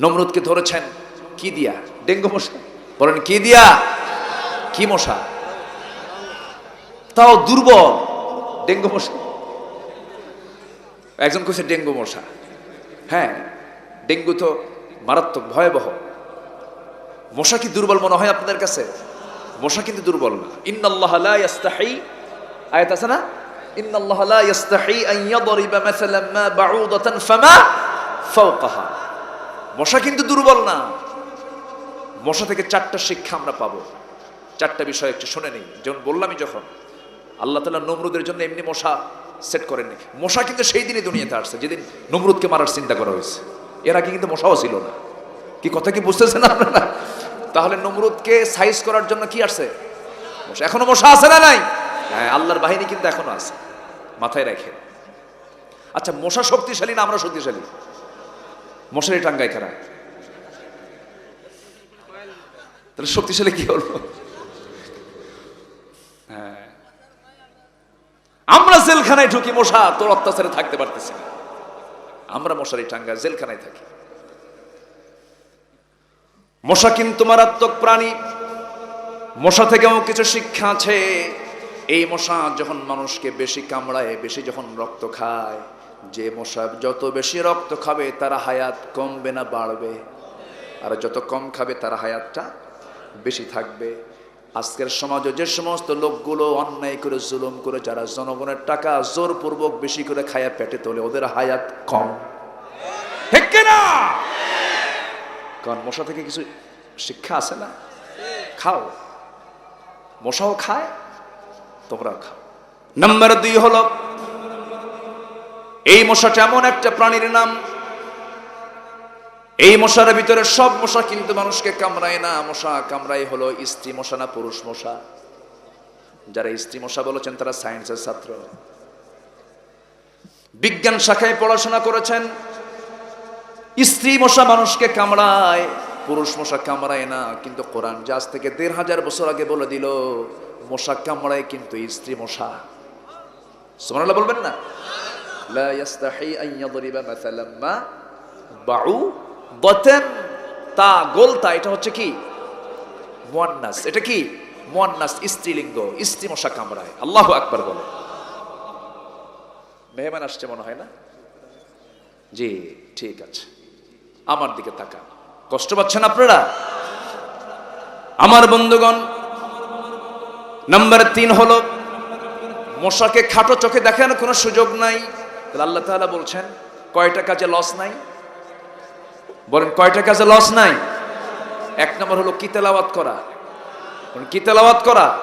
নমরুদকে ধরেছেন, কি দিয়া? ডেঙ্গু মশা। বলেন, কি দিয়া? কি মশা? তাও দুর্বল, ডেঙ্গু মশা। একজন কইছে, ডেঙ্গু মশা। হ্যাঁ ডেঙ্গু তো মারাত্মক, ভয়াবহ। মশা কি দুর্বল মনে হয় আপনাদের কাছে? মশা কিন্তু দুর্বল না। ইন্নাল্লাহ লা ইয়াস্তাহি, আয়াত আছে না? ইন্নাল্লাহ লা ইয়াস্তাহি আন ইয়াদরিবা মাসালান মা বাউদাতান ফামা ফাওকাহা। মশা কিন্তু দুর্বল না। মশা থেকে চারটা শিক্ষা আমরা পাবো। চারটা বিষয় একটু শুনে নেই। যেমন বললামই যখন, আল্লাহ তালা নমরুদের জন্য এমনি মশা সেট করেননি। মশা কিন্তু সেই দিনই দুনিয়াতে আসছে, যেদিন নমরুদকে মারার চিন্তা করা হয়েছে। এর আগে কিন্তু মশাও ছিল না। কি কথা কি বুঝতেছেন আপনারা? তাহলে নমরুদকে সাইজ করার জন্য কি আসছে? মশা এখনও মশা আছে না নাই? হ্যাঁ আল্লাহর বাহিনী কিন্তু এখনও আছে। মাথায় রেখে আচ্ছা মশা শক্তিশালী না আমরা শক্তিশালী? মশারি টাঙ্গাই খারা তাহলে শক্তিশালী কি হলো? হ্যাঁ। আমরা জেলখানায় ঢুকি, মশা, তোর অত্যাচারে থাকতে পারতেছি আমরা মশারি টাঙ্গা জেলখানায় থাকি। মশা কিন্তু মারাত্মক প্রাণী। মশা থেকেও কিছু শিক্ষা আছে। এই মশা যখন মানুষকে বেশি কামড়ায়, বেশি যখন রক্ত খায় যে মশা যত বেশি রক্ত খাবে, তার হায়াত কমবে না, বাড়বে। আর যত কম খাবে, তার হায়াতটা বেশি থাকবে। আজকের সমাজে যে সমস্ত লোকগুলো অন্যায় করে, জুলুম করে, যারা জনগণের টাকা জোরপূর্বক বেশি করে খায়া পেটে তোলে, ওদের হায়াত কম। কিনা কারণ মশা থেকে কিছু শিক্ষা আছে না? খাও। মশাও খায়, তোমরাও খাও। নাম্বার দুই হলো এই মশাটা এমন একটা প্রাণীর নাম, এই মশার ভিতরে সব মশা কিন্তু মানুষকে কামড়ায় না। মশা কামড়াই হলো স্ত্রী মশা না পুরুষ মশা। যারা স্ত্রী মশা বলেছেন তারা সায়েন্সের ছাত্র। বিজ্ঞান শাখায় পড়াশোনা করেছেন। স্ত্রী মশা মানুষকে কামড়ায়, পুরুষ মশা কামড়ায় না। কিন্তু কোরআন জাজ থেকে দেড় হাজার বছর আগে বলে দিল, মশা কামড়ায় কিন্তু স্ত্রী মশা। সোমানাল্লাহ বলবেন না? আন ইয়াদরিবা মাসালাম মা বাউ বতেন তা এটা হচ্ছে কি? মুয়ান্নাস। এটা কি? মুয়ান্নাস, স্ত্রীলিঙ্গ, স্ত্রী মশা কামড়ায়। আল্লাহু আকবার বলে। মেহমান আসছে মনে হয় না? জি, ঠিক আছে। আমার দিকে তাকান। কষ্ট পাচ্ছেন আপনারা? আমার বন্ধুগণ, নাম্বার তিন হলো, মশাকে খাটো চোখে দেখানোর কোনো সুযোগ নাই। তাহলে আল্লাহ তাআলা বলছেন, কয়টা কাজে লস নাই? বলেন, কয়টা কাজে লস নাই? এক নম্বর হলো কি তেলাওয়াত করা? বলেন, কি তেলাওয়াত করা?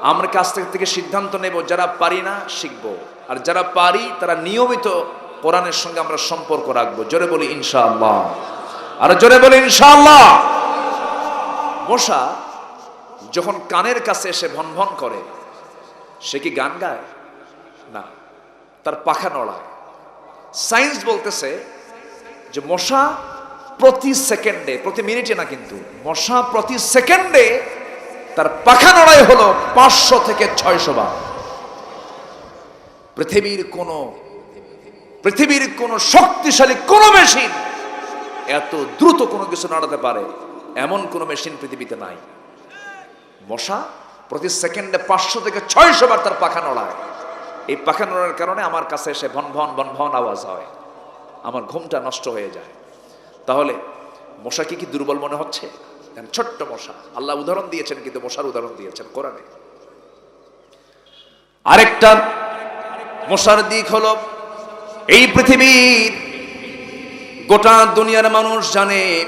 আমরা কাছ থেকে থেকে সিদ্ধান্ত নেব, যারা পারি না, শিখব। আর যারা পারি, তারা নিয়মিত কোরআনের সঙ্গে আমরা সম্পর্ক রাখব। জোরে বলি, ইনশাআল্লাহ। আর জোরে বলি, ইনশাআল্লাহ। মশা যখন কানের কাছে এসে ভন ভন করে, সে কি গান গায়? না। তার পাখা নড়ায় সায়েন্স বলতেছে যে মশা প্রতি সেকেন্ডে, প্রতি মিনিটে না কিন্তু, মশা প্রতি সেকেন্ডে তার পাখা নড়াই হলো পাঁচশো থেকে ছয়শো বার। পৃথিবীর কোন পৃথিবীর কোন শক্তিশালী কোন মেশিন এত দ্রুত কোনো কিছু নাড়াতে পারে, এমন কোন মেশিন পৃথিবীতে নাই। মশা প্রতি সেকেন্ডে পাঁচশো থেকে ছয়শো বার তার পাখা নড়ায়। এই পাখা নড়ার কারণে আমার কাছে এসে ভন ভন ভন ভন আওয়াজ হয়। আমার ঘুমটা নষ্ট হয়ে যায়। তাহলে মশা কি দুর্বল মনে হচ্ছে? ছোট্ট মশা। আল্লাহ উদাহরণ দিয়েছেন, কিন্তু মশার উদাহরণ দিয়েছেন কোরআনে। আরেকটা মশার দিক হলো, এই পৃথিবীর গোটা দুনিয়ার মানুষ জানে,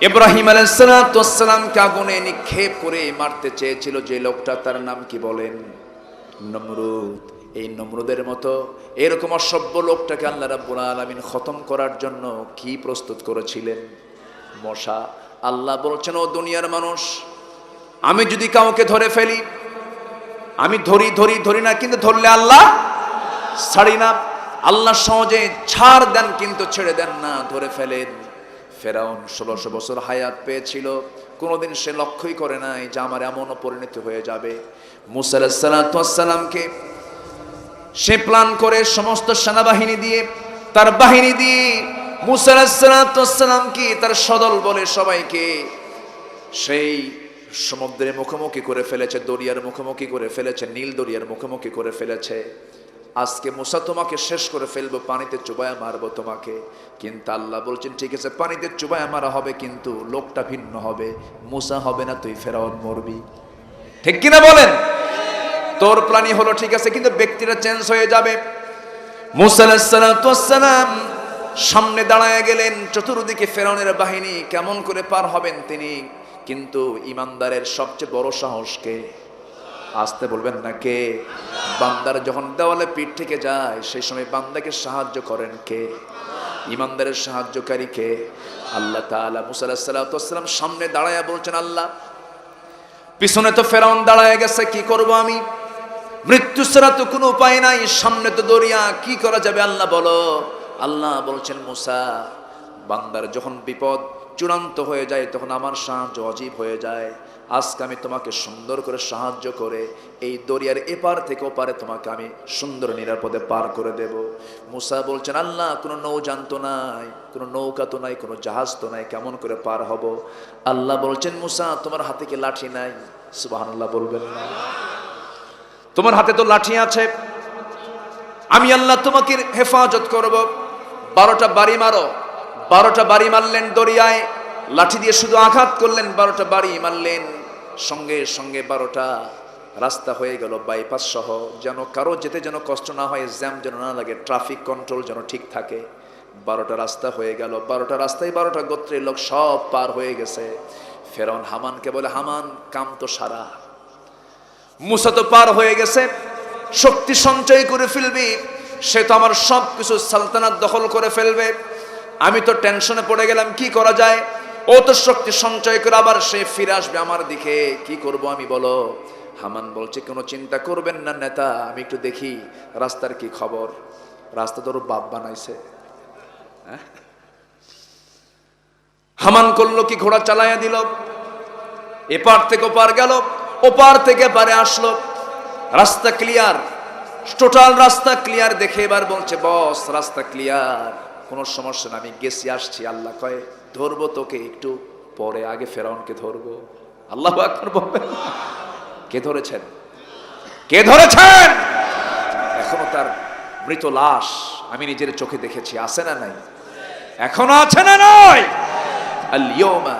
ইব্রাহিম আলাইসালামকে আগুনে নিক্ষেপ করে মারতে চেয়েছিল যে লোকটা তার নাম কি বলেন? নমরুদ। এই নমরুদের মতো এরকম অসভ্য লোকটাকে আল্লাহ রাব্বুল আলামিন খতম করার জন্য কি প্রস্তুত করেছিলেন? মশা। আল্লাহ বলছেন, ও দুনিয়ার মানুষ, আমি যদি কাউকে ধরে ফেলি, আমি ধরি ধরি ধরি না, কিন্তু ধরলে আল্লাহ ছাড়ি না। আল্লাহ সহজে ছাড় দেন, কিন্তু ছেড়ে দেন না, ধরে ফেলেন। ফেরাউন ষোলোশো বছর হায়াত পেয়েছিল। কোনোদিন সে লক্ষ্যই করে নাই যে আমার এমনও পরিণতি হয়ে যাবে। মুসাল্লামকে সে প্ল্যান করে সমস্ত সেনাবাহিনী দিয়ে, তার বাহিনী দিয়ে মুসালাম কি তার সদল বলে সবাইকে সেই সমুদ্রের মুখোমুখি করে ফেলেছে, দরিয়ার মুখোমুখি করে ফেলেছে, নীল দরিয়ার মুখোমুখি করে ফেলেছে। আজকে মুসা তোমাকে শেষ করে ফেলব, পানিতে চুবায়া মারবো তোমাকে। কিন্তু আল্লাহ বলছেন, ঠিক আছে, পানিতে চুবায়া মারা হবে, কিন্তু লোকটা ভিন্ন হবে। মুসা হবে না, তুই ফেরাউন মরবি। ঠিক কিনা বলেন? তোর প্রাণী হলো, ঠিক আছে, কিন্তু ব্যক্তিটা চেঞ্জ হয়ে যাবে। মুসালাম সামনে দাঁড়ায় গেলেন, চতুর্দিকে ফেরাউনের বাহিনী কেমন করে পার হবেন তিনি? কিন্তু ইমানদারের সবচেয়ে বড় সাহসকে আসতে বলবেন না কে? বান্দার যখন দেওয়ালে পিঠ থেকে যায়, সেই সময় বান্দাকে সাহায্য করেন কে? ইমানদারের সাহায্যকারী কে? আল্লাহ তাআলা মুসা আলাইহিস সালাম সামনে দাঁড়ায়া বলছেন, আল্লাহ, পিছনে তো ফেরাউন দাঁড়ায় গেছে, কি করব আমি? মৃত্যু ছাড়া তো কোনো উপায় নাই। সামনে তো দরিয়া, কি করা যাবে আল্লাহ বলো? আল্লাহ বলছেন, মুসা, বান্দার যখন বিপদ চূড়ান্ত হয়ে যায়, তখন আমার সাহায্য অজীব হয়ে যায়। আজকে আমি তোমাকে সুন্দর করে সাহায্য করে, এই দরিয়ার এপার থেকে ওপারে তোমাকে আমি সুন্দর নিরাপদে পার করে দেব। মুসা বলছেন, আল্লাহ, কোনো নৌ জানতো নাই, কোনো নৌকা তো নাই, কোনো জাহাজ তো নাই, কেমন করে পার হব? আল্লাহ বলছেন, মুসা, তোমার হাতে কি লাঠি নাই? সুবাহ বলবেন না। তোমার হাতে তো লাঠি আছে। আমি আল্লাহ তোমাকে হেফাজত করব। বারোটা বাড়ি মারো। বারোটা বাড়ি মারলেন দরিয়ায়। লাঠি দিয়ে শুধু আঘাত করলেন, বারোটা বাড়ি মারলেন। সঙ্গে সঙ্গে বারোটা রাস্তা হয়ে গেল বাইপাস সহ। যেন কারও যেতে যেন কষ্ট না হয়, জ্যাম যেন না লাগে ট্রাফিক কন্ট্রোল যেন ঠিক থাকে। বারোটা রাস্তা হয়ে গেল। বারোটা রাস্তায় বারোটা গোত্রের লোক সব পার হয়ে গেছে। ফেরন হামানকে বলে, হামান, কাম তো সারা। মুসা তো পার হয়ে গেছে, শক্তি সঞ্চয় করে ফেলবি, সে তো আমার সব কিছু সালতানাত দখল করে ফেলবে। আমি তো টেনশনে পড়ে গেলাম, কি করা যায়? ও তো শক্তি সঞ্চয় করে আবার সে ফিরে আসবে আমার দিকে। কি করব আমি বলো? হামান বলছে, কোনো চিন্তা করবেন না নেতা, আমি একটু দেখি রাস্তার কি খবর। রাস্তা তোর বাপ বানাইছে। হ্যাঁ? হামান করল কি, ঘোড়া চালাইয়া দিল? এপার থেকে ওপার গেল। ওপার থেকে পারে আসলো। রাস্তা ক্লিয়ার টোটাল রাস্তা ক্লিয়ার দেখে এবার বলছে, বস, রাস্তা ক্লিয়ার কোনো সমস্যা না, আমি গেছি, আসছি। আল্লাহ কয়ে, ধরবো তোকে একটু, পরে আগে ফেরাউনকে ধরবো। আল্লাহ আকবর বলবেন কে ধরেছেন? কে ধরেছেন? এখনও তার মৃত লাশ আমি নিজের চোখে দেখেছি, আছে না নাই? এখনও আছে না নয় আলিয়মা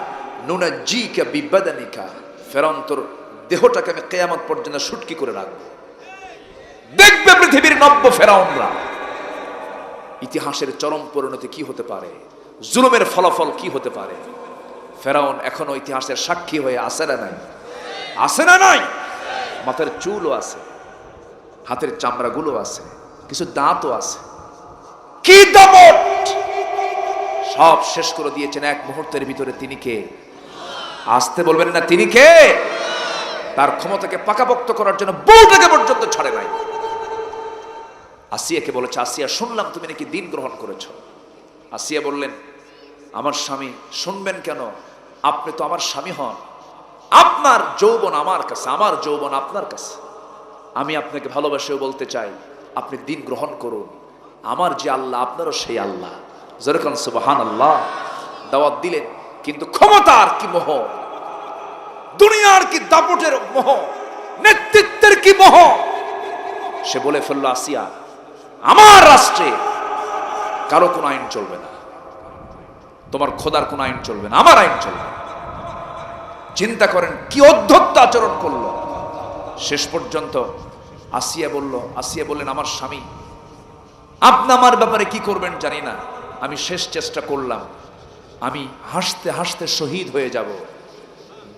নুনাজ্জিকা বিবাদানিকা। ফেরাউন তোর দেহটাকে আমি কেয়ামত পর্যন্ত সুটকি করে রাখব। দেখবে পৃথিবীর নব্য ফেরাউনরা। ইতিহাসের চরম পরিণতি কি হতে পারে? জুলুমের ফলাফল কি হতে পারে? ফেরাউন এখনও ইতিহাসের সাক্ষী হয়ে আসে না নাই? আসে না নাই? মাথার চুলও আছে, হাতের চামড়াগুলো আছে, কিছু দাঁতও আছে। কি দামট! সব শেষ করে দিয়েছেন এক মুহূর্তের ভিতরে তিনি কে? আসতে বলবেন না, তিনি কে? তার ক্ষমতাকে পাকাপোক্ত করার জন্য বউটাকে পর্যন্ত ছাড়ে নাই। আসিয়াকে বলেছে, আসিয়া, শুনলাম তুমি নাকি দিন গ্রহণ করেছ। আসিয়া বললেন, আমার স্বামী, শুনবেন কেন? আপনি তো আমার স্বামী হন। আপনার যৌবন আমার কাছে, আমার যৌবন আপনার কাছে। আমি আপনাকে ভালোবাসেও বলতে চাই, আপনি দিন গ্রহণ করুন। আমার যে আল্লাহ, আপনারও সেই আল্লাহ। যেরকম সুবাহান আল্লাহ দাওয়াত দিলেন, কিন্তু ক্ষমতার কি মোহ? দুনিয়ার কি দাপটের মোহ, নেতৃত্বের কি মোহ? সে বলে ফেলল, আসিয়া, আমার রাষ্ট্রে কারও কোনো আইন চলবে না। তোমার খোদার কোনো আইন চলবে না, আমার আইন চলবে চিন্তা করেন, কি অধ্যত্ত আচরণ করল। শেষ পর্যন্ত আসিয়া বলল, আসিয়া বললেন, আমার স্বামী, আপনি আমার ব্যাপারে কি করবেন জানি না। আমি শেষ চেষ্টা করলাম। আমি হাসতে হাসতে শহীদ হয়ে যাব।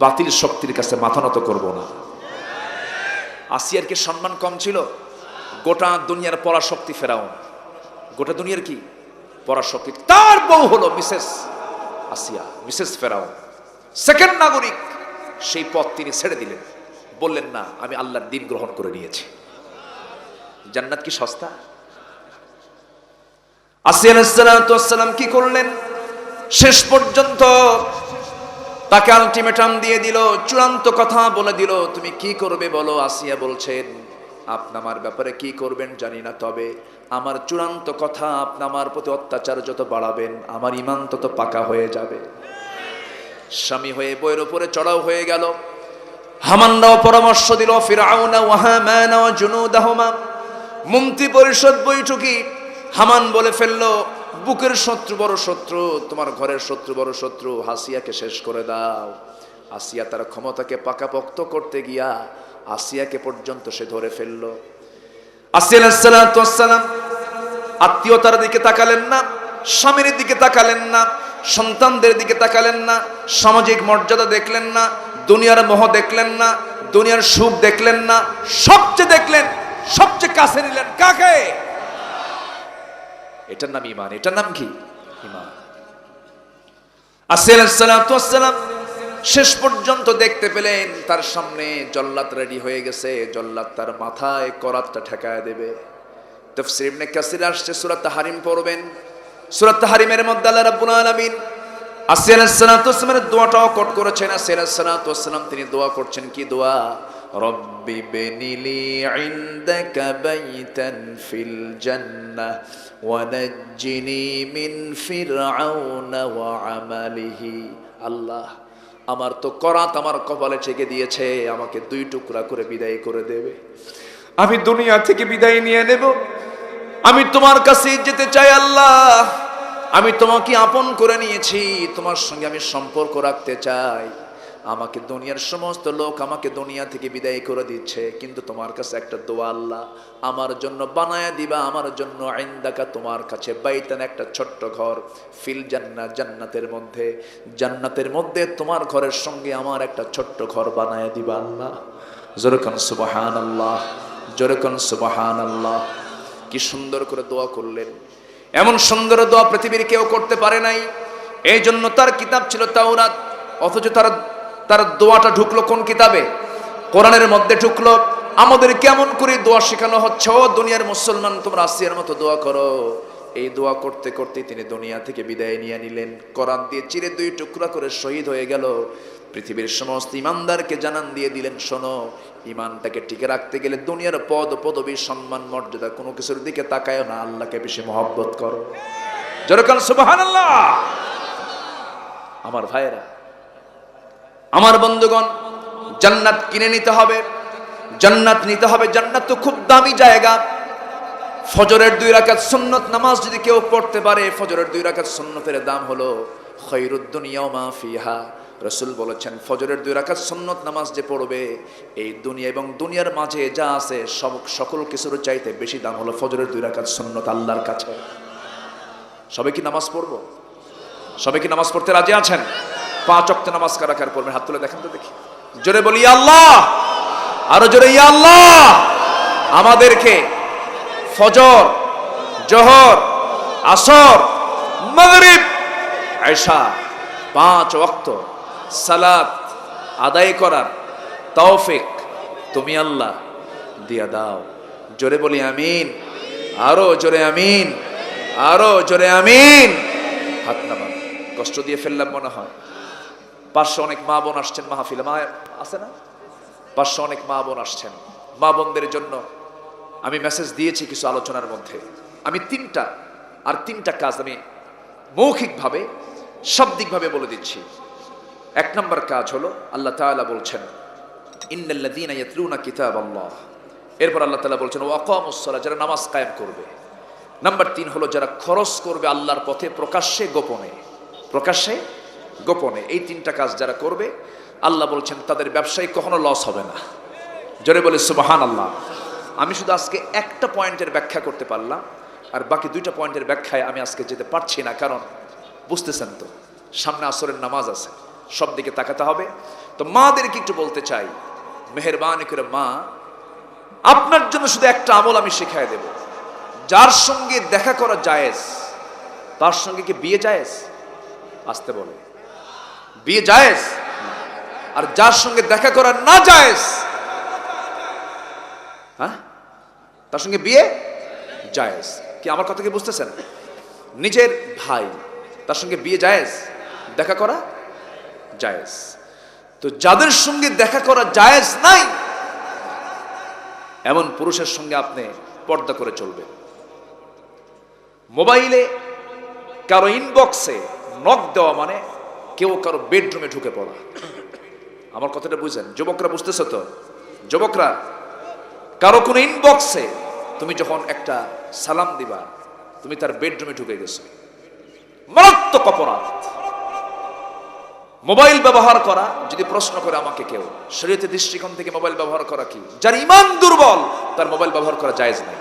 বাতিল শক্তির কাছে মাথা নত করব না। আসিয়ার কি সম্মান কম ছিল, গোটা দুনিয়ার পরাশক্তি ফেরাউন। গোটা দুনিয়ার কি? পরাশক্তি। তার বউ হলো মিসেস আসিয়া, মিসেস ফেরাউন। সেকেন্ড নাগরিক, সেই পথ তিনি ছেড়ে দিলেন। বললেন, না, আমি আল্লাহর দিন গ্রহণ করে নিয়েছি। জান্নাত কি সস্তা? আসিয়া আলাইসালাম কি করলেন? শেষ পর্যন্ত তাকে আলটিমেটাম দিয়ে দিল, চূড়ান্ত কথা বলে দিল, তুমি কি করবে বলো? আসিয়া বলছেন, আপনি আমার ব্যাপারে কি করবেন জানি না, তবে আমার চূড়ান্ত কথা আপনি আমার প্রতি অত্যাচার যত বাড়াবেন, আমার ইমান তত পাকা হয়ে যাবে। স্বামী হয়ে বইয়ের উপরে চড়াও হয়ে গেল। হামানরাও পরামর্শ দিল, ফিরাউনা মন্ত্রী পরিষদ বৈঠকি হামান বলে ফেলল বুকের শত্রু বড় শত্রু, তোমার ঘরের শত্রু বড় শত্রু হাসিয়াকে শেষ করে দাও। আসিয়া তার ক্ষমতাকে পাকাপোক্ত করতে গিয়া আসিয়াকে পর্যন্ত সে ধরে ফেলল। আসিয়া সালাম আত্মীয়তার দিকে তাকালেন না, স্বামীর দিকে তাকালেন না, সন্তানদের দিকে তাকালেন না, সামাজিক মর্যাদা দেখলেন না, দুনিয়ার মোহ দেখলেন না, দুনিয়ার সুখ দেখলেন না, সবচেয়ে দেখলেন, সবচেয়ে কাছে নিলেন কাকে? এটার নাম ইমান এটার নাম কি? ইমান আসসালাম শেষ পর্যন্ত দেখতে পেলেন, তার সামনে জল্লাদ রেডি হয়ে গেছে, জল্লাদ তার মাথায় করাতটা ঠেকায় দেবে। মধ্যে দোয়াটাও করেছেন। তিনি দোয়া করছেন, কি দোয়া? বেনিলি ইনদাকা বাইতান ফিল জান্নাহ ওয়া নাজ্জিনি মিন ফিরআউনা ওয়া আমালিহি আল্লাহ আমার তো করাত আমার কপালে ঠেকে দিয়েছে, আমাকে দুই টুকরা করে বিদায় করে দেবে। আমি দুনিয়া থেকে বিদায় নিয়ে নেব। আমি তোমার কাছে যেতে চাই আল্লাহ। আমি তোমাকে আপন করে নিয়েছি, তোমার সঙ্গে আমি সম্পর্ক রাখতে চাই। আমাকে দুনিয়ার সমস্ত লোক আমাকে দুনিয়া থেকে বিদায় করে দিচ্ছে, কিন্তু তোমার কাছে একটা দোয়া আল্লাহ, আমার জন্য বানায়া দিবা, আমার জন্য আইন্দাকা তোমার কাছে বাইতেন একটা ছোট্ট ঘর, ফিল জান্নাত, জান্নাতের মধ্যে জান্নাতের মধ্যে তোমার ঘরের সঙ্গে আমার একটা ছোট্ট ঘর বানায়া দিবা আল্লাহ। জোরকান সুবাহান আল্লাহ জোরকান সুবাহান আল্লাহ কি সুন্দর করে দোয়া করলেন। এমন সুন্দর দোয়া পৃথিবীর কেউ করতে পারে নাই। এই জন্য তার কিতাব ছিল তাওরাত, অথচ তার তার দোয়াটা ঢুকলো কোন কিতাবে? কোরআনের মধ্যে ঢুকলো, আমাদের কেমন করে দোয়া শেখানো হচ্ছে? ও দুনিয়ার মুসলমান, তোমরা আসিয়ার মতো দোয়া করো। এই দোয়া করতে করতে তিনি দুনিয়া থেকে বিদায় নিয়ে নিলেন। কোরআন দিয়ে চিরে দুই টুকরা করে শহীদ হয়ে গেল। পৃথিবীর সমস্ত ইমানদারকে জানান দিয়ে দিলেন, শোনো, ইমানটাকে টিকে রাখতে গেলে দুনিয়ার পদ পদবী, সম্মান, মর্যাদা কোনো কিছুর দিকে তাকায় না। আল্লাহকে বেশি মহব্বত করো। যেরকম আল্লাহ আমার ভাইয়েরা আমার বন্ধুগণ, জান্নাত কিনে নিতে হবে। জান্নাত নিতে হবে। জান্নাত তো খুব দামি জায়গা। ফজরের দুই রাকাত সুন্নত নামাজ যদি কেউ পড়তে পারে, ফজরের দুই রাকাত সুন্নতের দাম হলো খৈরুদ্দুনিয়া মা ফিহা। রসুল বলেছেন, ফজরের দুই রাকাত সুন্নত নামাজ যে পড়বে, এই দুনিয়া এবং দুনিয়ার মাঝে যা আছে, সব সকল কিছুর চাইতে বেশি দাম হলো ফজরের দুই রাকাত সুন্নত আল্লাহর কাছে। সবাই কি নামাজ পড়ব? সবাই কি নামাজ পড়তে রাজি আছেন? পাঁচ অক্ট নামাজ কারা কার পড়বেন? হাত তুলে দেখেন তো দেখি। জোরে বলি আল্লাহ! আরও জোরে আল্লাহ! আমাদেরকে ফজর, জহর, আসর, মাগরিব আয়সা পাঁচ ওয়াক্ত সালাত আদায় করার তৌফিক তুমি আল্লাহ দিয়া দাও। জোরে বলি, আমিন। আরও জোরে, আমিন। আরও জোরে, আমিন। হাত নামান কষ্ট দিয়ে ফেললাম মনে হয়। পাঁচশো অনেক মা বোন আসছেন মাহফিলে। মা, আছে না? পাঁচশো অনেক মা বোন আসছেন। মা বোনদের জন্য আমি মেসেজ দিয়েছি কিছু আলোচনার মধ্যে। আমি তিনটা, আর তিনটা কাজ আমি মৌখিকভাবে, শাব্দিকভাবে বলে দিচ্ছি। এক নম্বর কাজ হলো, আল্লাহ তাআলা বলছেন ইন্নাল্লাযীনা ইয়াতলুনা কিতাবাল্লাহ। এরপর আল্লাহ তালা বলছেন ওয়াকামুস সালাহ যারা নামাজ কায়েম করবে। নাম্বার তিন হলো, যারা খরচ করবে আল্লাহর পথে প্রকাশ্যে, গোপনে। প্রকাশ্যে গোপনে। এই তিনটা কাজ যারা করবে, আল্লাহ বলছেন, তাদের ব্যবসায়ী কখনো লস হবে না। জোরে বলে সুবাহান আল্লাহ আমি শুধু আজকে একটা পয়েন্টের ব্যাখ্যা করতে পারলাম, আর বাকি দুইটা পয়েন্টের ব্যাখ্যায় আমি আজকে যেতে পারছি না, কারণ বুঝতেছেন তো, সামনে আসরের নামাজ আছে, সব দিকে তাকাতে হবে। তো মাদেরকে একটু বলতে চাই, মেহরবানি করে মা, আপনার জন্য শুধু একটা আমল আমি শেখায় দেব। যার সঙ্গে দেখা করা জায়েজ, তার সঙ্গে কি বিয়ে জায়েজ? আসতে বলে বিয়ে জায়েজ? আর যার সঙ্গে দেখা করা না জায়েজ? হ্যাঁ? তার সঙ্গে বিয়ে জায়েজ। কি আমার কথা কি বুঝতেছেন? নিজের ভাই, তার সঙ্গে বিয়ে জায়েজ? দেখা করা জায়েজ। তো যাদের সঙ্গে দেখা করা জায়েজ নাই, এমন পুরুষের সঙ্গে আপনি পর্দা করে চলবেন। মোবাইলে, কারও ইনবক্সে নক দেওয়া মানে কেউ কারও বেডরুমে ঢুকে পড়া। আমার কথাটা বুঝেন। যুবকরা বুঝতেছো তো? যুবকরা, কারও কোনো ইনবক্সে তুমি যখন একটা সালাম দিবা, তুমি তার বেডরুমে ঢুকে গেছো। মারাত্মক অপরাধ। মোবাইল ব্যবহার করা, যদি প্রশ্ন করে আমাকে কেউ, শরীয়তের দৃষ্টিকোণ থেকে মোবাইল ব্যবহার করা কি? যার ইমান দুর্বল, তার মোবাইল ব্যবহার করা জায়েজ নাই।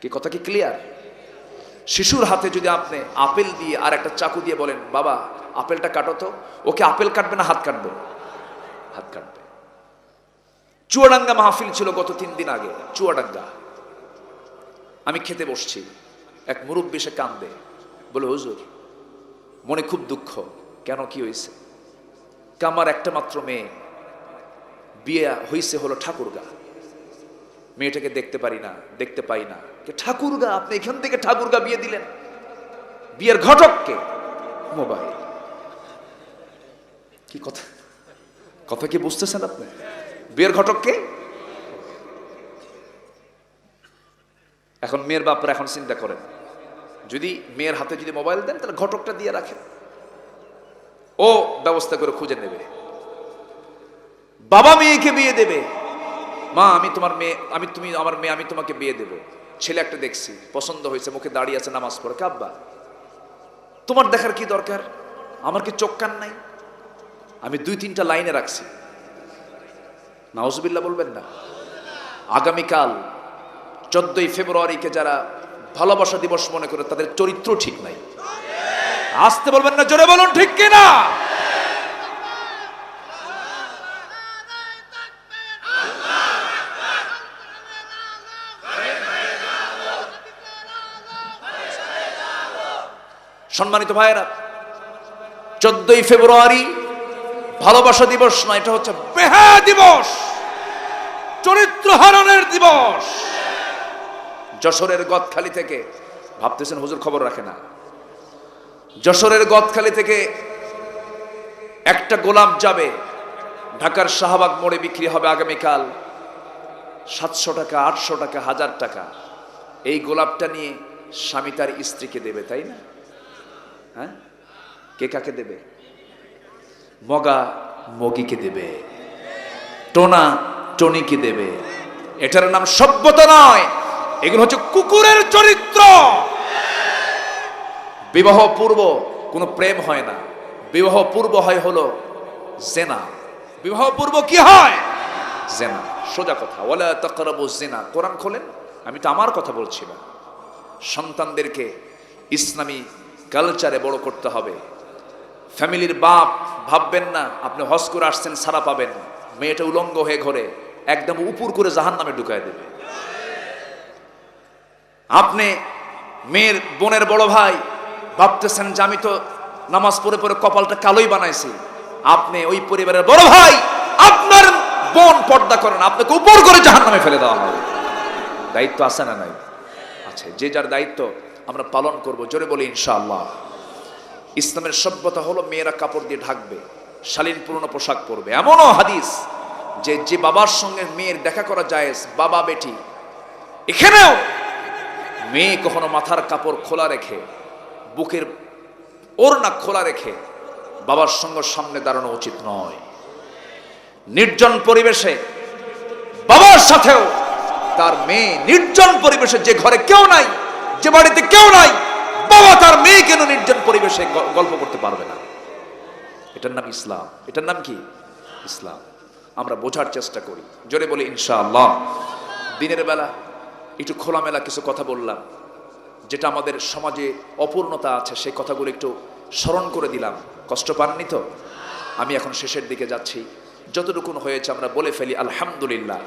কি কথা কি ক্লিয়ার শিশুর হাতে যদি আপনি আপেল দিয়ে আর একটা চাকু দিয়ে বলেন, বাবা, আপেলটা কাটো তো, ওকে আপেল কাটবে না হাত কাটবে? হাত কাটবে। চুয়াডাঙ্গা মাহফিল ছিল গত তিন দিন আগে, চুয়াডাঙ্গা। আমি খেতে বসছি, এক মুরব্বী সে কান্দে, বলে, হুজুর, মনে খুব দুঃখ, কেন কি হয়েছে? কামার একটা মাত্র মেয়ে, বিয়ে হয়েছে হলো ঠাকুরগা। মেয়েটাকে দেখতে পারি না, দেখতে পাই না। ঠাকুরগা, আপনি এখান থেকে ঠাকুরগা বিয়ে দিলেন? বিয়ের ঘটককে মোবাইল। কি কথা? কথা কি বুঝতেছেন আপনি? বিয়ের ঘটককে এখন মেয়ের বাপরা এখন চিন্তা করেন। যদি মেয়ের হাতে যদি মোবাইল দেন, তাহলে ঘটকটা দিয়ে রাখেন। ও ব্যবস্থা করে খুঁজে নেবে। বাবা মেয়েকে বিয়ে দেবে। মা, আমি তোমার মেয়ে, আমি তুমি, আমার মেয়ে, আমি তোমাকে বিয়ে দেব। ছেলে একটা দেখছি, পছন্দ হয়েছে, মুখে দাঁড়িয়ে আছে, নামাজ পড়ে। কাব্বা, তোমার দেখার কি দরকার? আমার কি চোখ কান নাই? আমি দুই, তিনটা লাইনে রাখছি। নাউজবিল্লা বলবেন না। আগামীকাল, চোদ্দই ফেব্রুয়ারিকে যারা ভালোবাসা দিবস মনে করে, তাদের চরিত্র ঠিক নাই। আসতে বলবেন না, জোরে বলুন, ঠিক কিনা? সম্মানিত ভাইয়েরা, চোদ্দই ফেব্রুয়ারি ভালোবাসা দিবস না এটা হচ্ছে বেহা দিবস চরিত্র হরণের দিবস। যশোরের গদখালি থেকে, ভাবতেছেন হুজুর খবর রাখে না, যশোরের গদখালি থেকে একটা গোলাপ যাবে, ঢাকার শাহবাগ মোড়ে বিক্রি হবে আগামীকাল সাতশো টাকা, আটশো টাকা, হাজার টাকা। এই গোলাপটা নিয়ে স্বামী তার স্ত্রীকে দেবে, তাই না? হ্যাঁ? কে কাকে দেবে? মগা মগিকে দেবে। টোনা টনিকে দেবে। এটার নাম সভ্যতা নয়, এগুলো হচ্ছে কুকুরের চরিত্র। বিবাহ পূর্ব কোনো প্রেম হয় না। বিবাহ পূর্ব হয় হলো জেনা। বিবাহ পূর্ব কি হয়? জেনা। সোজা কথা ওলা জেনা। কোরআন খোলেন? আমি তো আমার কথা বলছিলাম সন্তানদেরকে ইসলামী কালচারে বড় করতে হবে। ফ্যামিলির বাপ ভাববেন না, আপনি হজ করে আসছেন, সারা পাবেন। মেয়েটা উলঙ্গ হয়ে ঘরে, একদম উপর করে জাহান নামে ঢুকায় দেবে। আপনি মেয়ের বোনের বড় ভাই ভাবতেছেন যে আমি তো নামাজ পড়ে পড়ে কপালটা কালোই বানাইছি। আপনি ওই পরিবারের বড় ভাই, আপনার বোন পর্দা করেন, আপনাকে উপর করে জাহান নামে ফেলে দেওয়া হবে। দায়িত্ব আছে না নাই? আছে যে যার দায়িত্ব আমরা পালন করব, জোরে বলি ইনশাআল্লাহ। ইসলামের সভ্যতা হলো মেয়েরা কাপড় দিয়ে ঢাকবে, শালীন পুরনো পোশাক পরবে। এমনও হাদিস যে যে বাবার সঙ্গে মেয়ের দেখা করা যায় বাবা বেটি। এখানেও মেয়ে কখনো মাথার কাপড় খোলা রেখে, বুকের ওড়না খোলা রেখে বাবার সঙ্গে সামনে দাঁড়ানো উচিত নয়। নির্জন পরিবেশে বাবার সাথেও তার মেয়ে নির্জন পরিবেশে যে ঘরে কেউ নাই যে বাড়িতে কেউ নাই, বাবা তার মেয়ে কেন নির্জন পরিবেশে গল্প করতে পারবে না। এটার নাম ইসলাম। এটার নাম কি? ইসলাম। আমরা বোঝার চেষ্টা করি। জোরে বলি, ইনশাআল্লাহ। দিনের বেলা একটু খোলামেলা কিছু কথা বললাম। যেটা আমাদের সমাজে অপূর্ণতা আছে, সেই কথাগুলো একটু স্মরণ করে দিলাম। কষ্ট পাননি তো? আমি এখন শেষের দিকে যাচ্ছি। যতটুকুন হয়েছে আমরা বলে ফেলি, আলহামদুলিল্লাহ।